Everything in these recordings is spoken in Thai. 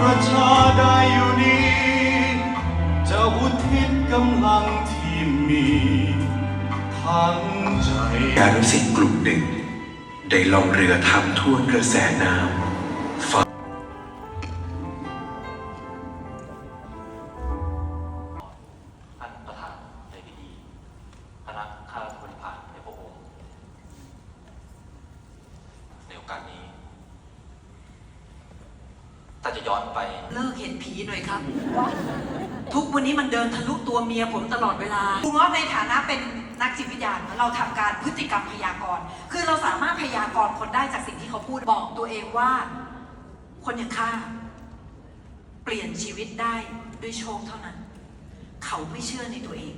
ประชาได้อยู่นี้ จะอุทิศกำลังที่มีทั้งใจการุสิ์กลุ่มหนึ่ง ได้ลองเรือทำท่วนกระแสน้ำฝ่าการนี้ จะย้อนไป เลิกเห็นผีหน่อยครับ ทุกวันนี้มันเดินทะลุตัวเมียผมตลอดเวลาคุณว่าในฐานะเป็นนักจิตวิทยาเราทำการพฤติกรรมพยากรณ์ คือเราสามารถพยากรณ์คนได้จากสิ่งที่เขาพูดบอกตัวเองว่า คนอย่างข้าเปลี่ยนชีวิตได้ด้วยโชคเท่านั้น เขาไม่เชื่อในตัวเอง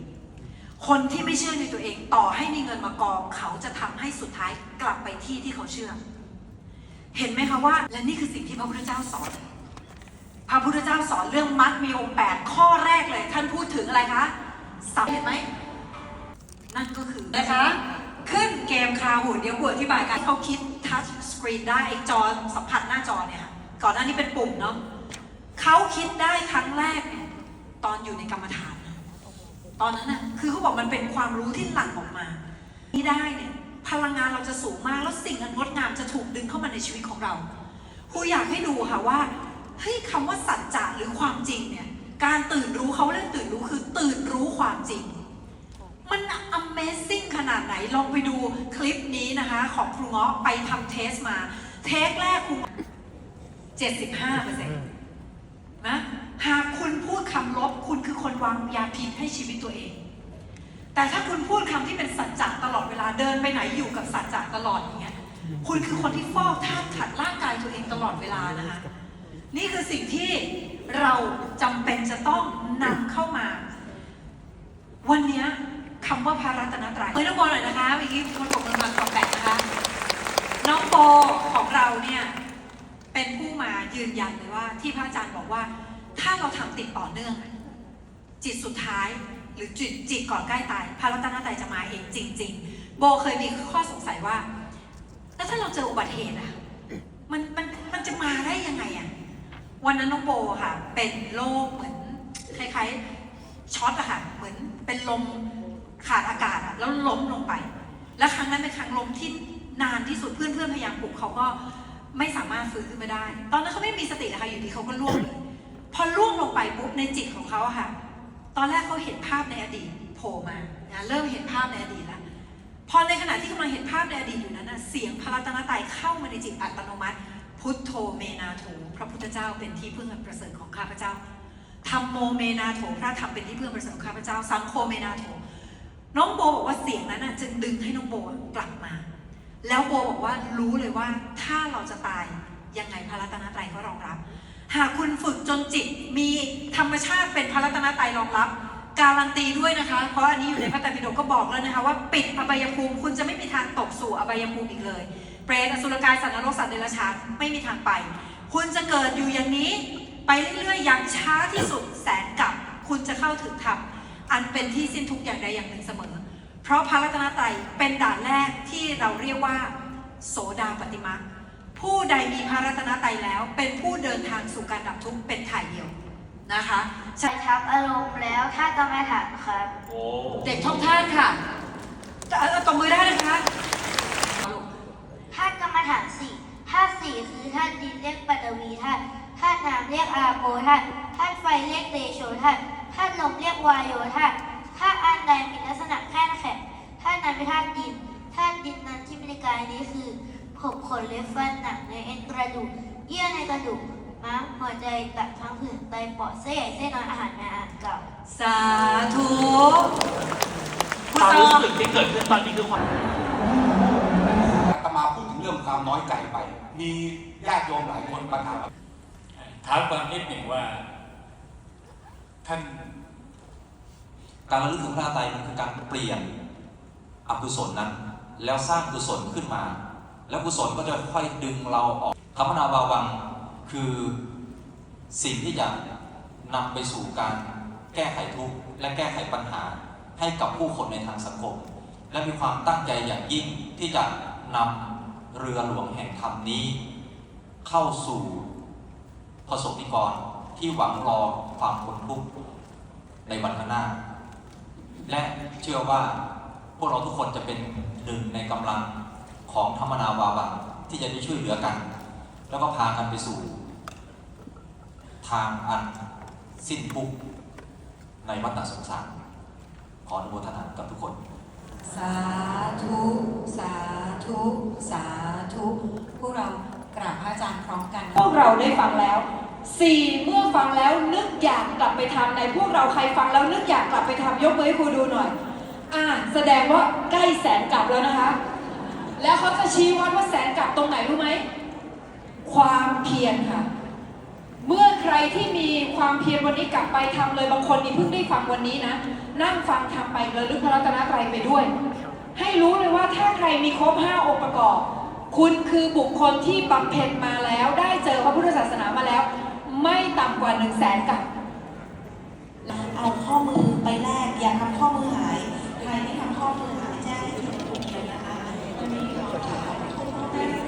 คนที่ไม่เชื่อในตัวเองต่อให้มีเงินมากอง เขาจะทำให้สุดท้ายกลับไปที่ที่เขาเชื่อ เห็นไหมคะว่า และนี่คือสิ่งที่พระพุทธเจ้าสอน พระพุทธเจ้าสอนเรื่องมัดมีองค์แปดข้อแรกเลย ท่านพูดถึงอะไรคะสับเห็นไหมนั่นก็คือนะคะ ขึ้นเกมคาหุ่นเดี๋ยวกูอธิบายกันเขาคิดทัชสกรีนได้จอสัมผัสหน้าจอเนี่ยค่ะก่อนหน้านี้เป็นปุ่มเนาะเขาคิดได้ครั้งแรก ตอนอยู่ในกรรมฐาน ตอนนั้นน่ะคือเขาบอกมันเป็นความรู้ที่หลั่งออกมาที่ได้เนี่ยพลังงานเราจะสูงมากแล้วสิ่งอันงดงามจะถูกดึงเข้ามาในชีวิตของเราครูอยากให้ดูค่ะว่า เฮ้ยคำว่าสัจจะหรือความจริงเนี่ย การตื่นรู้เขาเรียกตื่นรู้คือตื่นรู้ความจริง มัน Amazing ขนาดไหนลองไปดูคลิปนี้นะคะ ของครูเงาะไปทำเทสมา เทสแรกครู75เปอร์เซ็นต์นะหากคุณพูดคำลบคุณคือคนวางยาพิษให้ชีวิตตัวเอง แต่ถ้าคุณพูดคำที่เป็นสัจจะตลอดเวลาเดินไปไหนอยู่กับสัจจะตลอดอย่างเงี้ยคุณคือคนที่ฟอกธาตุขัดร่างกายตัวเองตลอดเวลานะคะ นี่คือสิ่งที่เราจำเป็นจะต้องนำเข้ามา วันนี้คำว่าพระรัตนตรัยเฮ้ยน้องโบหน่อยนะคะเมื่อกี้คนบอกมันมาตอบแบกนะคะ น้องโบของเราเนี่ยเป็นผู้มายืนยันเลยว่า ที่พระอาจารย์บอกว่า ถ้าเราทำติดต่อเนื่อง จิตสุดท้ายหรือจิตจิตก่อนใกล้ตาย พระรัตนตรัยจะมาเองจริง ๆ โบเคยมีข้อสงสัยว่า แล้วถ้าเราเจออุบัติเหตุอะมันมันมันจะมาได้ยังไงอะ วันนั้นน้องโบค่ะ เป็นโรคเหมือนคล้ายๆช็อตอะค่ะเหมือนเป็นลมขาดอากาศอะแล้วล้มลงไป แล้วครั้งนั้นเป็นครั้งล้มที่นานที่สุดเพื่อนๆพยายามปลุกเขาก็ไม่สามารถฟื้นขึ้นมาได้ ตอนนั้นเขาไม่มีสตินะคะอยู่ดีเขาก็ล่วงเลยพอล่วงลงไปปุ๊บในจิตของเขาค่ะ ตอนแรกเขาเห็นภาพในอดีตโผล่มานะเริ่มเห็นภาพในอดีตแล้วพอในขณะที่กำลังเห็นภาพในอดีตอยู่นั้นนะเสียงพระรัตนตรัยเข้ามาในจิตอัตโนมัติ พุทโธเมนาโถพระพุทธเจ้าเป็นที่พึ่งอันประเสริฐของข้าพเจ้าธรรมโมเมนาโถพระธรรมเป็นที่พึ่งอันประเสริฐของข้าพเจ้า สังโฆเมนาโถน้องโบบอกว่าเสียงนั้นน่ะจึงดึงให้น้องโบกลับมา แล้วโบบอกว่ารู้เลยว่าถ้าเราจะตายยังไงพระรัตนตรัยก็รองรับ หากคุณฝึกจนจิตมีธรรมชาติเป็นพระรัตนตรัยรองรับ การันตีด้วยนะคะ เพราะอันนี้อยู่ในพระไตรปิฎกก็บอกแล้วนะคะว่าปิดอบายภูมิคุณจะไม่มีทางตกสู่อบายภูมิอีกเลย เปรตอสุรกายสัตว์นรกสัตว์เดรัจฉานไม่มีทางไป คุณจะเกิดอยู่อย่างนี้ ไปเรื่อยๆอย่างช้าที่สุดแสนกับ คุณจะเข้าถึงธรรมอันเป็นที่สิ้นทุกอย่างใดอย่างหนึ่งเสมอ เพราะพระรัตนตรัยเป็นด่านแรกที่เราเรียกว่า โสดาปฏิมาผู้ใดมีพระรัตนตรัยแล้ว เป็นผู้เดินทางสู่การดับทุกข์เป็นถ่ายเดียวนะคะใช้ทับอารมณ์แล้วถ้ากรรมฐานครับโอ้เด็กท่องท่านค่ะเอ่อตบมือได้นะคะ ธาตุกรรมฐานสี่ธาตุสี่คือธาตุดินเรียกปัตวีธาตุธาตุน้ำเรียกอาโปธาตุธาตุไฟเรียกเตโชธาตุธาตุลมเรียกวายโยธาตุธาตุอันใดมีลักษณะแข็งแข็งธาตุนั้นเป็นธาตุดินธาตุดินนั้นที่มีในกายนี้คือผมขนเล็บฟันหนังในเอ็นกระดูกเยื่อในกระดูกม้ามหัวใจตับทั้งผืนไตปอดเส้นใหญ่เส้นน้อยอาหารในอาหารเก่าสาธุคุณความตรู้อมสึกที่เกิดขึ้นตอนนี้คือความ ความน้อยใจไป มีญาติโยมหลายคนมาถามว่าถามความนิดหนึ่งว่า ท่านการระลึกถึงพระไตรมันคือการเปลี่ยนอกุศลนั้น แล้วสร้างกุศลขึ้นมา แล้วกุศลก็จะค่อยดึงเราออกธรรมนาบาวังคือสิ่งที่จะนำไปสู่การแก้ไขทุกข์และแก้ไขปัญหาให้กับผู้คนในทางสังคม และมีความตั้งใจอย่างยิ่งที่จะนำ เรือหลวงแห่งธรรมนี้ เข้าสู่ประสบนิกรที่หวังรอความพ้นทุกข์ในวันข้างหน้า และเชื่อว่าพวกเราทุกคนจะเป็นหนึ่งในกำลังของธรรมนาวาวังที่จะได้ช่วยเหลือกัน แล้วก็พากันไปสู่ ทางอันสิ้นทุกข์ในวัฏสงสารขออนุโมทนากับทุกคน สา สาธุ สาธุ พวกเรากราบพระอาจารย์พร้อมกัน พวกเราได้ฟังแล้วสี่เมื่อฟังแล้วนึกอยากกลับไปทำในพวกเราใครฟังแล้วนึกอยากกลับไปทำยกมือให้ครูดูหน่อย อ่าแสดงว่าใกล้แสนกลับแล้วนะคะ แล้วเขาจะชี้วัดว่าแสนกลับตรงไหนรู้ไหม ความเพียรค่ะ เมื่อใครที่มีความเพียรวันนี้กลับไปทำเลยบางคนนี่เพิ่งได้ฟังวันนี้นะ นั่งฟังทำไประลึกพระรัตนตรัยไปด้วย ให้รู้เลยว่าถ้าใครมีครบห้าองค์ประกอบ คุณคือบุคคลที่บำเพ็ญมาแล้ว ได้เจอพระพุทธศาสนามาแล้ว ไม่ต่ำกว่าหนึ่งแสนกับเอาข้อมือไปแลกอย่าทำข้อมือหาย ใครที่ทำข้อมือหายแจ้งให้ทีมกลุ่มเลยนะคะวันนี้ขอขอบคุณมากนะคะ